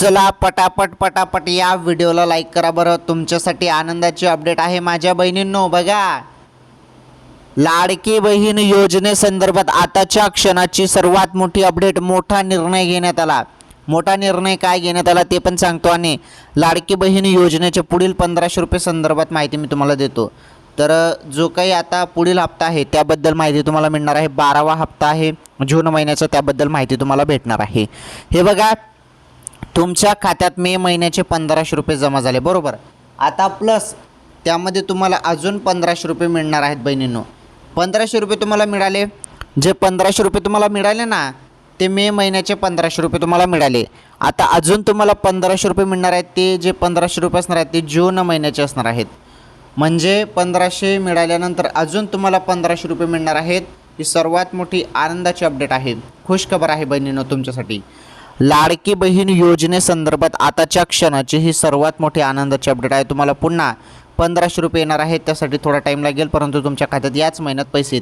चला पटापट पटापट या व्हिडिओला लाईक करा बरं. तुमच्यासाठी आनंदाची अपडेट आहे माझ्या बहिणींनो. बघा. लाडकी बहीण योजनेसंदर्भात आताच्या क्षणाची सर्वात मोठी अपडेट मोठा निर्णय घेण्यात आला. मोठा निर्णय काय घेण्यात आला ते पण सांगतो आणि लाडकी बहीण योजनेच्या पुढील पंधराशे रुपये संदर्भात माहिती मी तुम्हाला देतो. तर जो काही आता पुढील हप्ता आहे त्याबद्दल माहिती तुम्हाला मिळणार आहे. बारावा हप्ता आहे. जून महिन्याचा त्याबद्दल माहिती तुम्हाला भेटणार आहे. हे बघा तुमच्या खात्यात मे महिन्याचे पंधराशे रुपये जमा झाले. बरोबर? आता प्लस त्यामध्ये तुम्हाला अजून पंधराशे रुपये मिळणार आहेत बहिणींनो. पंधराशे रुपये तुम्हाला मिळाले. जे पंधराशे रुपये तुम्हाला मिळाले ना ते मे महिन्याचे पंधराशे रुपये तुम्हाला मिळाले. आता अजून तुम्हाला पंधराशे रुपये मिळणार आहेत ते जे पंधराशे रुपये असणार आहेत ते जून महिन्याचे असणार आहेत. म्हणजे पंधराशे मिळाल्यानंतर अजून तुम्हाला पंधराशे रुपये मिळणार आहेत. ही सर्वात मोठी आनंदाची अपडेट आहे. खुशखबर आहे बहिणींनो तुमच्यासाठी. लाडकी बहीण योजनेसंदर्भात आताच्या क्षणाची ही सर्वात मोठी आनंदाची अपडेट आहे. तुम्हाला पुन्हा पंधराशे रुपये येणार आहेत त्यासाठी थोडा टाईम लागेल परंतु तुमच्या खात्यात याच महिन्यात पैसे येतील.